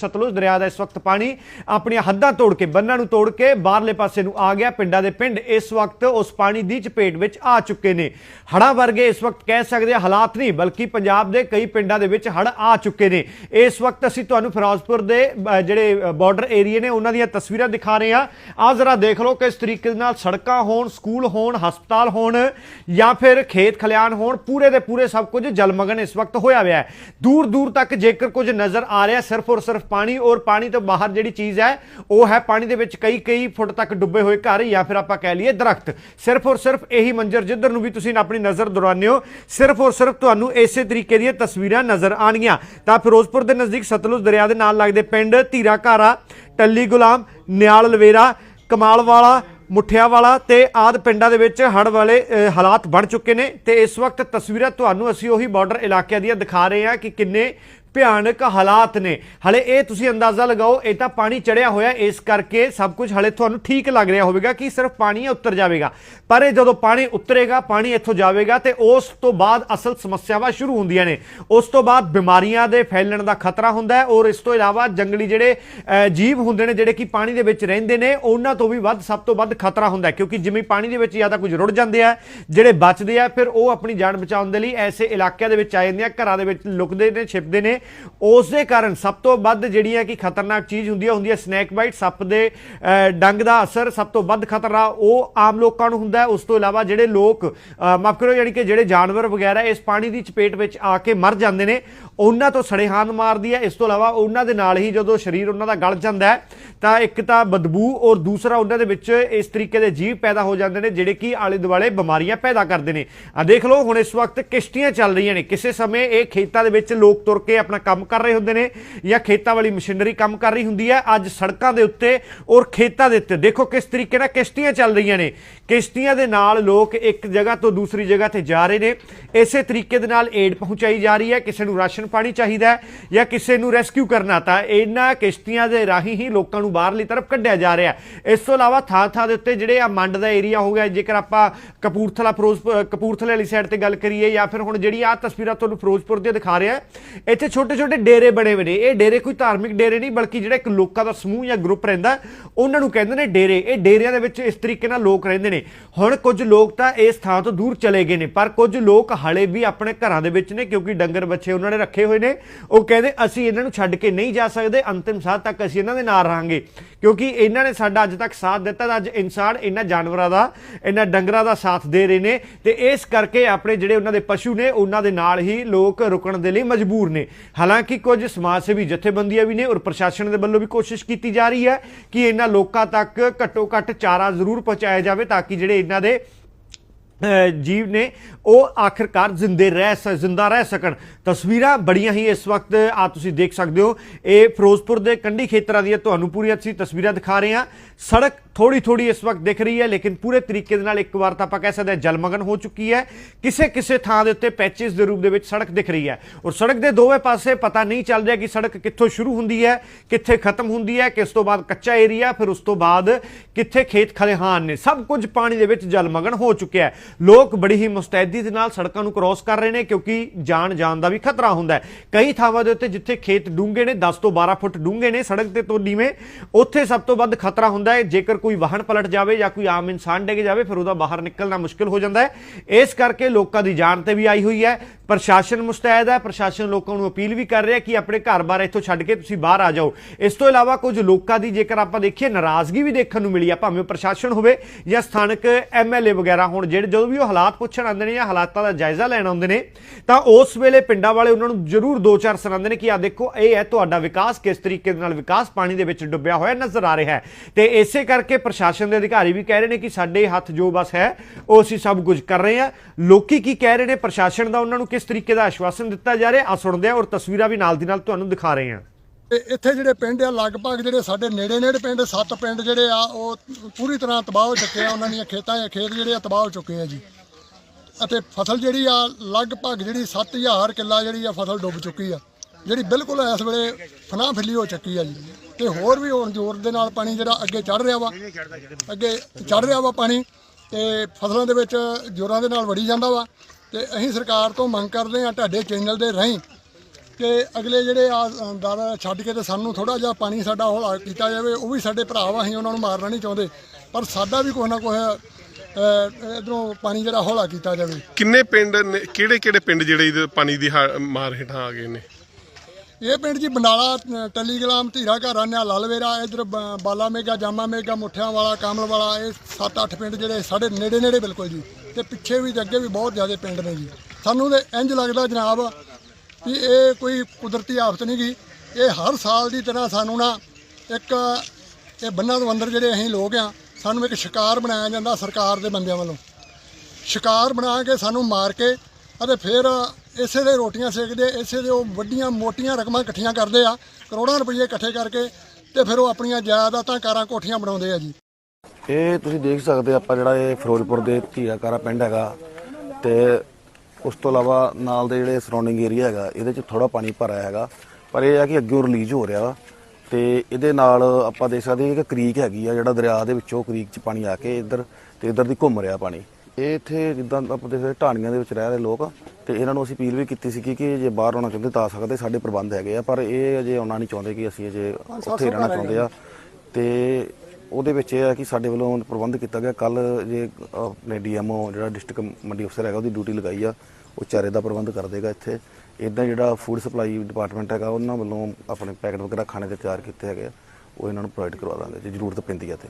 ਸਤਲੁਜ ਦਰਿਆ ਦਾ ਇਸ ਵਕਤ ਪਾਣੀ ਆਪਣੀਆਂ ਹੱਦਾਂ ਤੋੜ ਕੇ, ਬੰਨਾਂ ਨੂੰ ਤੋੜ ਕੇ ਬਾਹਰਲੇ ਪਾਸੇ ਨੂੰ ਆ ਗਿਆ। ਪਿੰਡਾਂ ਦੇ ਪਿੰਡ ਇਸ ਵਕਤ ਉਸ ਪਾਣੀ ਦੀ ਚਪੇਟ ਵਿੱਚ ਆ ਚੁੱਕੇ ਨੇ। ਹੜ੍ਹਾਂ ਵਰਗੇ ਇਸ ਵਕਤ ਕਹਿ ਸਕਦੇ ਹਾਂ ਹਾਲਾਤ ਨਹੀਂ, ਬਲਕਿ ਪੰਜਾਬ ਦੇ ਕਈ ਪਿੰਡਾਂ ਦੇ ਵਿੱਚ ਹੜ ਆ ਚੁੱਕੇ ਨੇ। ਇਸ ਵਕਤ ਅਸੀਂ ਤੁਹਾਨੂੰ ਫਿਰੋਜ਼ਪੁਰ ਦੇ ਜਿਹੜੇ ਬਾਰਡਰ ਏਰੀਏ ਨੇ, ਉਹਨਾਂ ਦੀਆਂ ਤਸਵੀਰਾਂ ਦਿਖਾ ਰਹੇ ਹਾਂ। ਆ ਜ਼ਰਾ ਦੇਖ ਲਓ ਕਿਸ ਤਰੀਕੇ ਦੇ ਨਾਲ ਸੜਕਾਂ ਹੋਣ, ਸਕੂਲ ਹੋਣ, ਹਸਪਤਾਲ ਹੋਣ, ਜਾਂ ਫਿਰ ਖੇਤ ਖਲਿਆਣ ਹੋਣ, ਪੂਰੇ ਦੇ ਪੂਰੇ ਸਭ ਕੁਝ ਜਲਮਗਨ ਇਸ ਵਕਤ ਹੋਇਆ ਹੋਇਆ ਹੈ। ਦੂਰ ਦੂਰ ਤੱਕ ਜੇਕਰ ਕੁਝ ਨਜ਼ਰ ਆ ਰਿਹਾ, ਸਿਰਫ ਔਰ ਸਿਰਫ ਪਾਣੀ ਔਰ ਪਾਣੀ ਤੋਂ ਬਾਹਰ ਜਿਹੜੀ ਚੀਜ਼ ਹੈ, ਉਹ ਹੈ ਪਾਣੀ ਦੇ ਵਿੱਚ ਕਈ ਕਈ ਫੁੱਟ ਤੱਕ ਡੁੱਬੇ ਹੋਏ ਘਰ ਜਾਂ ਫਿਰ ਆਪਾਂ ਕਹਿ ਲਈਏ ਦਰਖਤ। ਸਿਰਫ ਔਰ ਸਿਰਫ ਇਹੀ ਮੰਜ਼ਰ ਜਿੱਧਰ ਨੂੰ ਵੀ ਤੁਸੀਂ ਆਪਣੀ ਨਜ਼ਰ ਦੌੜਾਉਂਦੇ ਹੋ, ਸਿਰਫ ਔਰ ਸਿਰਫ ਤੁਹਾਨੂੰ ਇਸੇ ਤਰੀਕੇ ਦੀਆਂ ਤਸਵੀਰਾਂ ਨਜ਼ਰ ਆਣਗੀਆਂ ਤਾਂ ਫਿਰੋਜ਼ਪੁਰ ਦੇ ਨਜ਼ਦੀਕ ਸਤਲੁਜ ਦਰਿਆ ਦੇ ਨਾਲ ਲੱਗਦੇ ਪਿੰਡ ਧੀਰਾ ਘਾਰਾ ਟੱਲੀ ਗੁਲਾਮ, ਨਿਆਲ ਲਵੇਰਾ ਕਮਾਲ ਵਾਲਾ ਮੁੱਠਿਆ ਵਾਲਾ ਤੇ ਆਦ ਪਿੰਡਾਂ ਦੇ ਵਿੱਚ ਹੜ੍ਹ ਵਾਲੇ ਹਾਲਾਤ ਬਣ ਚੁੱਕੇ ਨੇ। ਤੇ ਇਸ ਵਕਤ ਤਸਵੀਰਾਂ ਤੁਹਾਨੂੰ ਅਸੀਂ ਉਹੀ ਬਾਰਡਰ ਇਲਾਕਿਆਂ ਦੀਆਂ ਦਿਖਾ ਰਹੇ ਹਾਂ ਕਿ ਕਿੰਨੇ ਭਿਆਨਕ ਹਾਲਾਤ ਨੇ। ਹਲੇ ਇਹ ਤੁਸੀਂ ਅੰਦਾਜ਼ਾ ਲਗਾਓ, ਇਹ ਤਾਂ ਪਾਣੀ ਚੜਿਆ ਹੋਇਆ, ਇਸ ਕਰਕੇ ਸਭ ਕੁਝ ਹਲੇ ਤੁਹਾਨੂੰ ਠੀਕ ਲੱਗ ਰਿਹਾ ਹੋਵੇਗਾ ਕਿ ਸਿਰਫ ਪਾਣੀ ਉੱਤਰ ਜਾਵੇਗਾ। ਪਰ ਇਹ ਜਦੋਂ ਪਾਣੀ ਉਤਰੇਗਾ, ਪਾਣੀ ਇੱਥੋਂ ਜਾਵੇਗਾ ਤੇ ਉਸ ਤੋਂ ਬਾਅਦ ਅਸਲ ਸਮੱਸਿਆਵਾਂ ਸ਼ੁਰੂ ਹੁੰਦੀਆਂ ਨੇ। ਉਸ ਤੋਂ ਬਾਅਦ ਬਿਮਾਰੀਆਂ ਦੇ ਫੈਲਣ ਦਾ ਖਤਰਾ ਹੁੰਦਾ ਹੈ ਔਰ ਇਸ ਤੋਂ ਇਲਾਵਾ ਜੰਗਲੀ ਜਿਹੜੇ ਜੀਵ ਹੁੰਦੇ ਨੇ ਜਿਹੜੇ ਕਿ ਪਾਣੀ ਦੇ ਵਿੱਚ ਰਹਿੰਦੇ ਨੇ, ਉਹਨਾਂ ਤੋਂ ਵੀ ਵੱਧ, ਸਭ ਤੋਂ ਵੱਧ ਖਤਰਾ ਹੁੰਦਾ ਕਿਉਂਕਿ ਜਿਵੇਂ ਪਾਣੀ ਦੇ ਵਿੱਚ ਜਾਂ ਤਾਂ ਕੁਝ ਰੁੜ ਜਾਂਦੇ ਆ, ਜਿਹੜੇ ਬਚਦੇ ਆ, ਫਿਰ ਉਹ ਆਪਣੀ ਜਾਨ ਬਚਾਉਣ ਦੇ ਲਈ ਐਸੇ ਇਲਾਕਿਆਂ ਦੇ ਵਿੱਚ ਆ ਜਾਂਦੇ ਆ, ਘਰਾਂ ਦੇ ਵਿੱਚ ਲੁਕਦੇ ਨੇ, ਛਿਪਦੇ ਨੇ ਉਸ ਦੇ ਕਾਰਨ ਸਭ ਤੋਂ ਵੱਧ ਜਿਹੜੀਆਂ ਕਿ ਖਤਰਨਾਕ ਚੀਜ਼ ਹੁੰਦੀ ਹੈ ਹੁੰਦੀ ਹੈ ਸਨੈਕ ਬਾਈਟ, ਸੱਪ ਦੇ ਡੰਗ ਦਾ ਅਸਰ ਸਭ ਤੋਂ ਵੱਧ ਖਤਰਾ ਉਹ ਆਮ ਲੋਕਾਂ ਨੂੰ ਹੁੰਦਾ ਹੈ। ਉਸ ਤੋਂ ਇਲਾਵਾ ਜਿਹੜੇ ਲੋਕ ਮਾਫ ਕਰੋ ਯਾਨੀ ਕਿ ਜਿਹੜੇ ਜਾਨਵਰ ਵਗੈਰਾ ਇਸ ਪਾਣੀ ਦੀ ਚਪੇਟ ਵਿੱਚ ਆ ਕੇ ਮਰ ਜਾਂਦੇ ਨੇ, ਉਹਨਾਂ ਤੋਂ ਸੜੇਹਾਨ ਮਾਰਦੀ ਹੈ। ਇਸ ਤੋਂ ਇਲਾਵਾ ਉਹਨਾਂ ਦੇ ਨਾਲ ਹੀ ਜਦੋਂ ਸਰੀਰ ਉਹਨਾਂ ਦਾ ਗਲ ਜਾਂਦਾ ਹੈ, ਤਾਂ ਇੱਕ ਤਾਂ ਬਦਬੂ ਔਰ ਦੂਸਰਾ ਉਹਨਾਂ ਦੇ ਵਿੱਚ ਇਸ ਤਰੀਕੇ ਦੇ ਜੀਵ ਪੈਦਾ ਹੋ ਜਾਂਦੇ ਨੇ, ਜਿਹੜੇ ਕਿ ਆਲੇ ਦੁਆਲੇ ਬਿਮਾਰੀਆਂ ਪੈਦਾ ਕਰਦੇ ਨੇ। ਆ ਦੇਖ ਲਓ, ਹੁਣ ਇਸ ਵਕਤ ਕਿਸ਼ਤੀਆਂ ਚੱਲ ਰਹੀਆਂ ਨੇ। ਕਿਸੇ ਸਮੇਂ ਇਹ ਖੇਤਾਂ ਦੇ ਵਿੱਚ ਲੋਕ ਤੁਰ ਕੇ ਆਪਣਾ ਕੰਮ ਕਰ ਰਹੇ ਹੁੰਦੇ ਨੇ ਜਾਂ ਖੇਤਾਂ ਵਾਲੀ ਮਸ਼ੀਨਰੀ ਕੰਮ ਕਰ ਰਹੀ ਹੁੰਦੀ ਹੈ। ਅੱਜ ਸੜਕਾਂ ਦੇ ਉੱਤੇ ਔਰ ਖੇਤਾਂ ਦੇ ਉੱਤੇ। ਦੇਖੋ ਕਿਸ ਤਰੀਕੇ ਨਾਲ ਕਿਸ਼ਤੀਆਂ ਚੱਲ ਰਹੀਆਂ ਨੇ। ਕਿਸ਼ਤੀਆਂ ਦੇ ਨਾਲ ਲੋਕ ਇੱਕ ਜਗ੍ਹਾ ਤੋਂ ਦੂਸਰੀ ਜਗ੍ਹਾ ਤੇ ਜਾ ਰਹੇ ਨੇ। ਇਸੇ ਤਰੀਕੇ ਦੇ ਨਾਲ ਏਡ ਪਹੁੰਚਾਈ ਜਾ ਰਹੀ ਹੈ। ਕਿਸੇ ਨੂੰ ਰਾਸ਼ਨ ਪਾਣੀ ਚਾਹੀਦਾ ਜਾਂ ਕਿਸੇ ਨੂੰ ਰੈਸਕਿਊ ਕਰਨਾ ਤਾਂ ਇਹਨਾਂ ਕਿਸ਼ਤੀਆਂ ਦੇ ਰਾਹੀਂ ਹੀ ਲੋਕਾਂ ਨੂੰ ਬਾਹਰਲੀ ਤਰਫ ਕੱਢਿਆ ਜਾ ਰਿਹਾ ਇਸ ਤੋਂ ਇਲਾਵਾ ਥਾਂ ਥਾਂ ਦੇ ਉੱਤੇ ਜਿਹੜੇ ਆ ਮੰਡ ਦਾ ਏਰੀਆ ਹੋ ਗਿਆ, ਜੇਕਰ ਆਪਾਂ ਕਪੂਰਥਲਾ ਫਿਰੋਜ਼ਪੁਰ ਕਪੂਰਥਲੇ ਵਾਲੀ ਸਾਈਡ ਤੇ ਗੱਲ ਕਰੀਏ ਜਾਂ ਫਿਰ ਹੁਣ ਜਿਹੜੀ ਆ ਤਸਵੀਰਾਂ ਤੁਹਾਨੂੰ ਫਿਰੋਜ਼ਪੁਰ ਦੀਆਂ ਦਿਖਾ ਰਿਹਾ, ਇੱਥੇ ਛੋਟੇ ਛੋਟੇ ਡੇਰੇ ਬਣੇ ਹੋਏ ਨੇ। ਇਹ ਡੇਰੇ ਕੋਈ ਧਾਰਮਿਕ ਡੇਰੇ ਨਹੀਂ, ਬਲਕਿ ਜਿਹੜਾ ਇੱਕ ਲੋਕਾਂ ਦਾ ਸਮੂਹ ਜਾਂ ਗਰੁੱਪ ਰਹਿੰਦਾ, ਉਹਨਾਂ ਨੂੰ ਕਹਿੰਦੇ ਨੇ ਡੇਰੇ। ਇਹ ਡੇਰਿਆਂ ਦੇ ਵਿੱਚ ਇਸ ਤਰੀਕੇ ਨਾਲ ਲੋਕ ਰਹਿੰਦੇ ਨੇ। ਹੁਣ ਕੁਝ ਲੋਕ ਤਾਂ ਇਸ ਥਾਂ ਤੋਂ ਦੂਰ ਚਲੇ ਗਏ ਨੇ, ਪਰ ਕੁਝ ਲੋਕ ਹਲੇ ਵੀ ਆਪਣੇ ਘਰਾਂ ਦੇ ਵਿੱਚ ਨੇ, ਕਿਉਂਕਿ ਡੰਗਰ ਬੱਚੇ ਉਹਨਾਂ ਨੇ ਰੱਖੇ ਹੋਏ ਨੇ। ਉਹ ਕਹਿੰਦੇ, ਅਸੀਂ ਇਹਨਾਂ ਨੂੰ ਛੱਡ ਕੇ ਨਹੀਂ ਜਾ ਸਕਦੇ, ਅੰਤਿਮ ਸਾਹ ਤੱਕ ਅਸੀਂ ਇਹਨਾਂ ਦੇ ਨਾਲ ਰਹਾਂਗੇ। ਕਿਉਂਕਿ ਇਹਨਾਂ ਨੇ ਸਾਡਾ ਅੱਜ ਤੱਕ ਸਾਥ ਦਿੱਤਾ ਤਾਂ ਅੱਜ ਇਨਸਾਨ ਇਹਨਾਂ ਜਾਨਵਰਾਂ ਦਾ, ਇਹਨਾਂ ਡੰਗਰਾਂ ਦਾ ਸਾਥ ਦੇ ਰਹੇ ਨੇ। ਤੇ ਇਸ ਕਰਕੇ ਆਪਣੇ ਜਿਹੜੇ ਉਹਨਾਂ ਦੇ ਪਸ਼ੂ ਨੇ, ਉਹਨਾਂ ਦੇ ਨਾਲ ਹੀ ਲੋਕ ਰੁਕਣ ਦੇ ਲਈ ਮਜਬੂਰ ਨੇ। ਹਾਲਾਂਕਿ ਕੁਝ ਸਮਾਜ ਸੇਵੀ ਜਥੇਬੰਦੀਆਂ ਵੀ ਨੇ ਔਰ ਪ੍ਰਸ਼ਾਸਨ ਦੇ ਵੱਲੋਂ ਵੀ ਕੋਸ਼ਿਸ਼ ਕੀਤੀ ਜਾ ਰਹੀ ਹੈ ਕਿ ਇਹਨਾਂ ਲੋਕਾਂ ਤੱਕ ਘੱਟੋ ਘੱਟ ਚਾਰਾ ਜ਼ਰੂਰ ਪਹੁੰਚਾਇਆ ਜਾਵੇ ਤਾਂ ਕਿ ਜਿਹੜੇ ਇਹਨਾਂ ਦੇ ਜੀਵ ਨੇ, ਉਹ ਆਖਰਕਾਰ ਜ਼ਿੰਦੇ ਰਹਿ ਸ- ਜ਼ਿੰਦਾ ਰਹਿ ਸਕਣ। ਤਸਵੀਰਾਂ ਬੜੀਆਂ ਹੀ ਇਸ ਵਕਤ ਆ ਤੁਸੀਂ ਦੇਖ ਸਕਦੇ ਹੋ। ਇਹ ਫਿਰੋਜ਼ਪੁਰ ਦੇ ਕੰਢੀ ਖੇਤਰਾਂ ਦੀਆਂ ਤੁਹਾਨੂੰ ਪੂਰੀਆਂ ਅਸੀਂ ਤਸਵੀਰਾਂ ਦਿਖਾ ਰਹੇ ਹਾਂ। ਸੜਕ ਥੋੜੀ ਥੋੜੀ ਇਸ ਵਕਤ ਦਿਖ ਰਹੀ ਹੈ, ਲੇਕਿਨ ਪੂਰੇ ਤਰੀਕੇ ਦੇ ਨਾਲ ਇੱਕ ਵਾਰ ਤਾਂ ਆਪਾਂ ਕਹਿ ਸਕਦੇ ਹਾਂ ਜਲਮਗਨ ਹੋ ਚੁੱਕੀ ਹੈ। ਕਿਸੇ ਕਿਸੇ ਥਾਂ ਦੇ ਉੱਤੇ ਪੈਚਸ ਦੇ ਰੂਪ ਦੇ ਵਿੱਚ ਸੜਕ ਦਿਖ ਰਹੀ ਹੈ। ਔਰ ਸੜਕ ਦੇ ਦੋਵੇਂ ਪਾਸੇ ਪਤਾ ਨਹੀਂ ਚੱਲ ਰਿਹਾ ਕਿ ਸੜਕ ਕਿੱਥੋਂ ਸ਼ੁਰੂ ਹੁੰਦੀ ਹੈ, ਕਿੱਥੇ ਖਤਮ ਹੁੰਦੀ ਹੈ, ਕਿਸ ਤੋਂ ਬਾਅਦ ਕੱਚਾ ਏਰੀਆ, ਫਿਰ ਉਸ ਤੋਂ ਬਾਅਦ ਕਿੱਥੇ ਖੇਤ ਖਲਿਹਾਨ ਨੇ। ਸਭ ਕੁਝ ਪਾਣੀ ਦੇ ਵਿੱਚ ਜਲਮਗਨ ਹੋ ਚੁੱਕਿਆ ਹੈ। ਲੋਕ ਬੜੀ ਹੀ ਮੁਸਤੈਦੀ ਦੇ ਨਾਲ ਸੜਕਾਂ ਨੂੰ ਕ੍ਰਾਸ ਕਰ ਰਹੇ ਨੇ ਕਿਉਂਕਿ ਜਾਨ ਜਾਨ ਦਾ ਵੀ ਖਤਰਾ ਹੁੰਦਾ ਹੈ। ਕਈ ਥਾਵਾਂ ਦੇ ਉੱਤੇ ਜਿੱਥੇ ਖੇਤ ਡੂੰਘੇ ਨੇ 10 ਤੋਂ 12 ਫੁੱਟ ਡੂੰਘੇ ਨੇ, ਸੜਕ ਤੇ ਤੋਂ ਨੀਵੇਂ, ਉੱਥੇ ਸਭ ਤੋਂ ਵੱਧ ਖਤਰਾ ਹੁੰਦਾ ਹੈ। ਜੇਕਰ ਕੋਈ ਵਾਹਨ ਪਲਟ ਜਾਵੇ ਜਾਂ ਕੋਈ ਆਮ ਇਨਸਾਨ ਡਿੱਗ ਜਾਵੇ, ਫਿਰ ਉਹਦਾ ਬਾਹਰ ਨਿਕਲਣਾ ਮੁਸ਼ਕਲ ਹੋ ਜਾਂਦਾ ਹੈ। ਇਸ ਕਰਕੇ ਲੋਕਾਂ ਦੀ ਜਾਨ ਤੇ ਵੀ ਆਈ ਹੋਈ ਹੈ। ਪ੍ਰਸ਼ਾਸਨ ਮੁਸਤੈਦ ਹੈ। ਪ੍ਰਸ਼ਾਸਨ ਲੋਕਾਂ ਨੂੰ ਅਪੀਲ ਵੀ ਕਰ ਰਿਹਾ ਕਿ ਆਪਣੇ ਘਰ-ਬਾਰ ਇੱਥੋਂ ਛੱਡ ਕੇ ਤੁਸੀਂ ਬਾਹਰ ਆ ਜਾਓ। ਇਸ ਤੋਂ ਇਲਾਵਾ ਕੁਝ ਲੋਕਾਂ ਦੀ ਜੇਕਰ ਆਪਾਂ ਦੇਖੀਏ, ਨਾਰਾਜ਼ਗੀ ਵੀ ਦੇਖਣ ਨੂੰ ਮਿਲੀ ਆ ਭਾਵੇਂ ਪ੍ਰਸ਼ਾਸਨ ਹੋਵੇ ਜਾਂ ਸਥਾਨਕ ਐਮਐਲਏ ਵਗੈਰਾ ਹੋਣ, ਜਿਹੜੇ ਜਦੋਂ ਵੀ ਉਹ ਹਾਲਾਤ ਪੁੱਛਣ ਆਉਂਦੇ ਨੇ ਜਾਂ ਹਾਲਾਤਾਂ ਦਾ ਜਾਇਜ਼ਾ ਲੈਣ ਆਉਂਦੇ ਨੇ, ਤਾਂ ਉਸ ਵੇਲੇ ਪਿੰਡਾਂ ਵਾਲੇ ਉਹਨਾਂ ਨੂੰ ਜ਼ਰੂਰ ਦੋ ਚਾਰ ਸੁਣਾਉਂਦੇ ਨੇ ਕਿ ਆ ਦੇਖੋ, ਇਹ ਹੈ ਤੁਹਾਡਾ ਵਿਕਾਸ, ਕਿਸ ਤਰੀਕੇ ਦੇ ਨਾਲ ਵਿਕਾਸ ਪਾਣੀ ਦੇ ਵਿੱਚ ਡੁੱਬਿਆ ਹੋਇਆ, ਨਜ਼ਰ ਆ ਰਿਹਾ ਹੈ। ਤੇ ਇਸੇ ਕਰਕੇ ਪ੍ਰਸ਼ਾਸਨ ਦੇ ਅਧਿਕਾਰੀ ਵੀ ਕਹਿ ਰਹੇ ਨੇ ਕਿ ਸਾਡੇ ਹੱਥ ਜੋ ਬਸ ਹੈ, ਉਹ ਅਸੀਂ ਸਭ ਕੁਝ ਕਰ ਰਹੇ ਹਾਂ। ਲੋਕੀ ਕੀ ਕਹਿ ਰਹੇ ਨੇ? ਪ੍ਰਸ਼ਾਸਨ ਦਾ ਉਹਨਾਂ ਨੂੰ ਕਿਸ ਤਰੀਕੇ ਦਾ ਆਸ਼ਵਾਸਨ ਦਿੱਤਾ ਜਾ ਰਿਹਾ? ਆ ਸੁਣਦੇ ਆ ਔਰ ਤਸਵੀਰਾਂ ਵੀ ਨਾਲ ਦੀ ਨਾਲ ਤੁਹਾਨੂੰ ਦਿਖਾ ਰਹੇ ਹਾਂ। ਤੇ ਇੱਥੇ ਜਿਹੜੇ ਪਿੰਡ ਆ, ਲਗਭਗ ਜਿਹੜੇ ਸਾਡੇ ਨੇੜੇ ਨੇੜੇ ਪਿੰਡ, ਸੱਤ ਪਿੰਡ ਜਿਹੜੇ ਆ, ਉਹ ਪੂਰੀ ਤਰ੍ਹਾਂ ਤਬਾਹ ਹੋ ਚੁੱਕੇ ਆ। ਉਹਨਾਂ ਦੀਆਂ ਖੇਤਾਂ ਜਾਂ ਖੇਤ ਜਿਹੜੇ ਆ, ਤਬਾਹ ਹੋ ਚੁੱਕੇ ਆ ਜੀ। ਅਤੇ ਫਸਲ ਜਿਹੜੀ ਆ, ਲਗਭਗ ਜਿਹੜੀ 7000 ਕਿੱਲਾ ਜਿਹੜੀ ਆ, ਫਸਲ ਡੁੱਬ ਚੁੱਕੀ ਆ। ਜਿਹੜੀ ਬਿਲਕੁਲ ਇਸ ਵੇਲੇ ਫਨਾਹ ਫਿੱਲੀ ਹੋ ਚੁੱਕੀ ਆ ਜੀ। ਤੇ ਹੋਰ ਵੀ ਹੁਣ ਜ਼ੋਰ ਦੇ ਨਾਲ ਪਾਣੀ ਜਿਹੜਾ ਅੱਗੇ ਚੜ ਰਿਹਾ ਵਾ, ਅੱਗੇ ਚੜ ਰਿਹਾ ਵਾ ਪਾਣੀ, ਤੇ ਫਸਲਾਂ ਦੇ ਵਿੱਚ ਜ਼ੋਰਾਂ ਦੇ ਨਾਲ ਵੜੀ ਜਾਂਦਾ ਵਾ। ਤੇ ਅਸੀਂ ਸਰਕਾਰ ਤੋਂ ਮੰਗ ਕਰਦੇ ਆ, ਤੁਹਾਡੇ ਚੈਨਲ ਦੇ ਰਾਹੀਂ ਕਿ ਅਗਲੇ ਜਿਹੜੇ ਆ ਦਰ ਛੱਡ ਕੇ ਤੇ ਸਾਨੂੰ ਥੋੜਾ ਜਿਹਾ ਪਾਣੀ ਸਾਡਾ ਹੌਲਾ ਕੀਤਾ ਜਾਵੇ ਉਹ ਵੀ ਸਾਡੇ ਭਰਾ ਵਾ ਅਸੀਂ ਉਹਨਾਂ ਨੂੰ ਮਾਰਨਾ ਨਹੀਂ ਚਾਹੁੰਦੇ। ਪਰ ਸਾਡਾ ਵੀ ਕੁਛ ਨਾ ਕੁਛ ਇਧਰੋਂ ਪਾਣੀ ਜਿਹੜਾ ਹੌਲਾ ਕੀਤਾ ਜਾਵੇ। ਕਿੰਨੇ ਪਿੰਡ ਨੇ ਕਿਹੜੇ ਕਿਹੜੇ ਪਿੰਡ ਜਿਹੜੇ ਇਹਦੇ ਪਾਣੀ ਦੀ ਹਾ- ਮਾਰ ਹੇਠਾਂ ਆ ਗਏ ਨੇ? ਇਹ ਪਿੰਡ ਜੀ ਬੰਡਾਲਾ ਅ, ਟੱਲੀਗਲਾਮ ਧੀਰਾ ਘਰਾਂ ਨਿਆ ਲਾਲਵੇਰਾ ਇਧਰ ਬਾਲਾ ਮੇਗਾ ਜਾਮਾ ਮੇਗਾ ਮੁੱਠਿਆਂ ਵਾਲਾ ਕਾਮਲ ਵਾਲਾ ਇਹ 7-8 ਪਿੰਡ ਜਿਹੜੇ ਸਾਡੇ ਨੇੜੇ ਨੇੜੇ ਬਿਲਕੁਲ ਜੀ। ਤੇ ਪਿੱਛੇ ਵੀ ਤੇ ਅੱਗੇ ਵੀ ਬਹੁਤ ਜ਼ਿਆਦਾ ਪਿੰਡ ਨੇ ਜੀ। ਸਾਨੂੰ ਤੇ ਇੰਜ ਲੱਗਦਾ ਜਨਾਬ ਵੀ ਇਹ ਕੋਈ ਕੁਦਰਤੀ ਆਫਤ ਨਹੀਂ ਗੀ। ਇਹ ਹਰ ਸਾਲ ਦੀ ਤਰ੍ਹਾਂ ਸਾਨੂੰ ਨਾ ਇੱਕ ਇਹ ਬੰਨਾਂ ਤੋਂ ਅੰਦਰ ਜਿਹੜੇ ਅਸੀਂ ਲੋਕ ਆ, ਸਾਨੂੰ ਇੱਕ ਸ਼ਿਕਾਰ ਬਣਾਇਆ ਜਾਂਦਾ ਸਰਕਾਰ ਦੇ ਬੰਦਿਆਂ ਵੱਲੋਂ। ਸ਼ਿਕਾਰ ਬਣਾ ਕੇ ਸਾਨੂੰ ਮਾਰ ਕੇ ਅਤੇ ਫਿਰ ਇਸੇ ਦੇ ਰੋਟੀਆਂ ਸੇਕਦੇ, ਇਸੇ ਦੇ ਉਹ ਵੱਡੀਆਂ ਮੋਟੀਆਂ ਰਕਮਾਂ ਇਕੱਠੀਆਂ ਕਰਦੇ ਆ, ਕਰੋੜਾਂ ਰੁਪਏ ਇਕੱਠੇ ਕਰਕੇ ਤੇ ਫਿਰ ਉਹ ਆਪਣੀਆਂ ਜਾਇਦਾਦਾਂ ਕਾਰਾਂ ਕੋਠੀਆਂ ਬਣਾਉਂਦੇ ਆ ਜੀ। ਇਹ ਤੁਸੀਂ ਦੇਖ ਸਕਦੇ ਆਪਾਂ ਜਿਹੜਾ ਇਹ ਫਿਰੋਜ਼ਪੁਰ ਦੇ ਧੀਆਕਾਰਾ ਪਿੰਡ ਹੈਗਾ ਤੇ ਉਸ ਤੋਂ ਇਲਾਵਾ ਨਾਲ ਦੇ ਜਿਹੜੇ ਸਰਾਊਂਡਿੰਗ ਏਰੀਆ ਹੈਗਾ ਇਹਦੇ ਚ ਥੋੜਾ ਪਾਣੀ ਭਰਿਆ ਹੈਗਾ। ਪਰ ਇਹ ਹੈ ਕਿ ਅੱਗੇ ਰਿਲੀਜ਼ ਹੋ ਰਿਹਾ ਵਾ ਤੇ ਇਹਦੇ ਨਾਲ ਆਪਾਂ ਦੇਖ ਸਕਦੇ ਹਾਂ ਕਿ ਕ੍ਰੀਕ ਹੈਗੀ ਆ ਜਿਹੜਾ ਦਰਿਆ ਦੇ ਵਿੱਚੋਂ ਕ੍ਰੀਕ ਚ ਪਾਣੀ ਆ ਕੇ ਇੱਧਰ ਤੇ ਇੱਧਰ ਦੀ ਘੁੰਮ ਰਿਹਾ ਪਾਣੀ। ਇਹ ਇੱਥੇ ਜਿੱਦਾਂ ਆਪਾਂ ਦੇਖ ਸਕਦੇ ਢਾਣੀਆਂ ਦੇ ਵਿੱਚ ਰਹਿ ਰਹੇ ਲੋਕ ਤੇ ਇਹਨਾਂ ਨੂੰ ਅਸੀਂ ਅਪੀਲ ਵੀ ਕੀਤੀ ਸੀ ਕਿ ਜੇ ਬਾਹਰ ਆਉਣਾ ਚਾਹੁੰਦੇ ਤਾਂ ਆ ਸਕਦੇ ਸਾਡੇ ਪ੍ਰਬੰਧ ਹੈਗੇ ਆ ਪਰ ਇਹ ਅਜੇ ਆਉਣਾ ਨਹੀਂ ਚਾਹੁੰਦੇ ਕਿ ਅਸੀਂ ਅਜੇ ਉੱਥੇ ਰਹਿਣਾ ਚਾਹੁੰਦੇ ਆ। ਤੇ ਉਹਦੇ ਵਿੱਚ ਇਹ ਹੈ ਕਿ ਸਾਡੇ ਵੱਲੋਂ ਪ੍ਰਬੰਧ ਕੀਤਾ ਗਿਆ। ਕੱਲ ਜੇ ਆਪਣੇ ਡੀਐਮਓ ਜਿਹੜਾ ਡਿਸਟ੍ਰਿਕਟ ਮੰਡੀ ਅਫਸਰ ਹੈਗਾ, ਉਹਦੀ ਡਿਊਟੀ ਲਗਾਈ ਆ। ਉਹ ਚਾਰੇ ਦਾ ਪ੍ਰਬੰਧ ਕਰ ਦੇਗਾ ਇੱਥੇ। ਇਦਾਂ ਜਿਹੜਾ ਫੂਡ ਸਪਲਾਈ ਡਿਪਾਰਟਮੈਂਟ ਹੈਗਾ, ਉਹਨਾਂ ਵੱਲੋਂ ਆਪਣੇ ਪੈਕਟ ਵਗੈਰਾ ਖਾਣੇ ਦੇ ਤਿਆਰ ਕੀਤੇ ਹੈਗੇ ਆ। ਉਹ ਇਹਨਾਂ ਨੂੰ ਪ੍ਰੋਵਾਈਡ ਕਰਵਾ ਦਾਂਗੇ, ਜੇ ਜ਼ਰੂਰਤ ਪੈਂਦੀ ਹੈ ਤੇ।